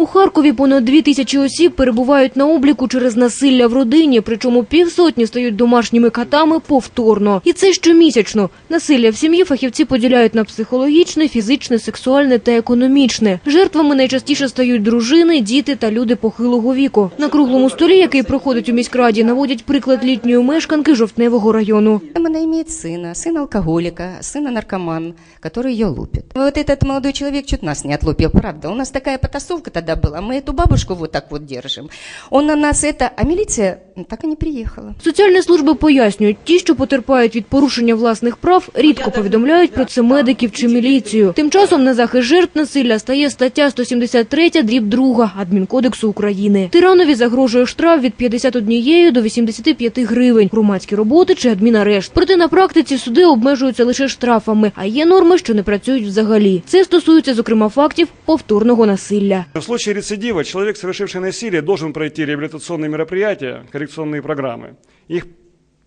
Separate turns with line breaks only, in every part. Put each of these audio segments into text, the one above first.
У Харкові понад дві тисячі осіб перебувають на обліку через насилля в родині, причому півсотні стають домашніми катами повторно. І це щомісячно. Насилля в сім'ї фахівці поділяють на психологічне, фізичне, сексуальне та економічне. Жертвами найчастіше стають дружини, діти та люди похилого віку. На круглому столі, який проходить у міськраді, наводять приклад літньої мешканки Жовтневого району.
Она имеет сына, сын алкоголика, сына наркоман, который ее лупит. Вот этот молодой человек чуть нас не отлупил, правда. У нас такая потасовка тогда была, мы эту бабушку вот так вот держим. Он на нас это, а милиция так и не приехала.
Соціальні служби пояснюють, ті, що потерпають від порушення власних прав, рідко повідомляють про це медиків чи міліцію. Тим часом на захист жертв насилля стає стаття 173 дріб 2 Адмінкодексу України. Тиранові загрожує штраф від 51 до 85 гривень, громадські роботи чи адмінарешт. Проте на практиці суди обмежуються лише штрафами, а є норми, що не працюють взагалі. Це стосується, зокрема, фактів повторного насилля.
В случае рецидива человек, совершивший насилие, должен пройти реабилитационные мероприятия, коррекционные программы. Их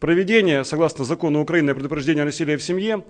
проведение, согласно закону Украины о предупреждении насилия в семье,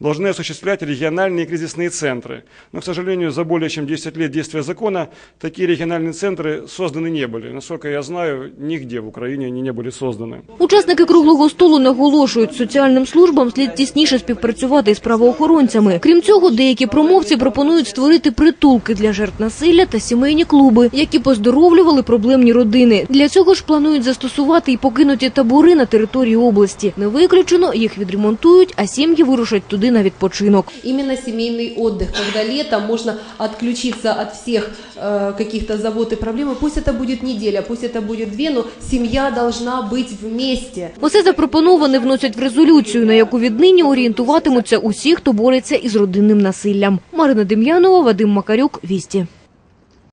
должны осуществлять региональные кризисные центры. Но, к сожалению, за более чем 10 лет действия закона такие региональные центры созданы не были. Насколько я знаю, нигде в Украине они не были созданы.
Учасники круглого столу наголошують, соціальним службам слід тісніше співпрацювати із правоохоронцями. Крім цього, деякі промовці пропонують створити притулки для жертв насилля та сімейні клуби, які поздоровлювали проблемні родини. Для цього ж планують застосувати і покинуті табори на території області. Не виключено, їх відремонтують, а сім'ї вирушать туди на відпочинок.
Именно семейный отдых, когда летом можно отключиться от всех э, каких-то забот и проблем. И Пусть это будет неделя, пусть это будет две, но семья должна быть вместе.
Усе запропоноване вносять в резолюцію, на яку віднині орієнтуватимуться усі, хто бореться із родинним насиллям. Марина Дем'янова, Вадим Макарюк, Вісті.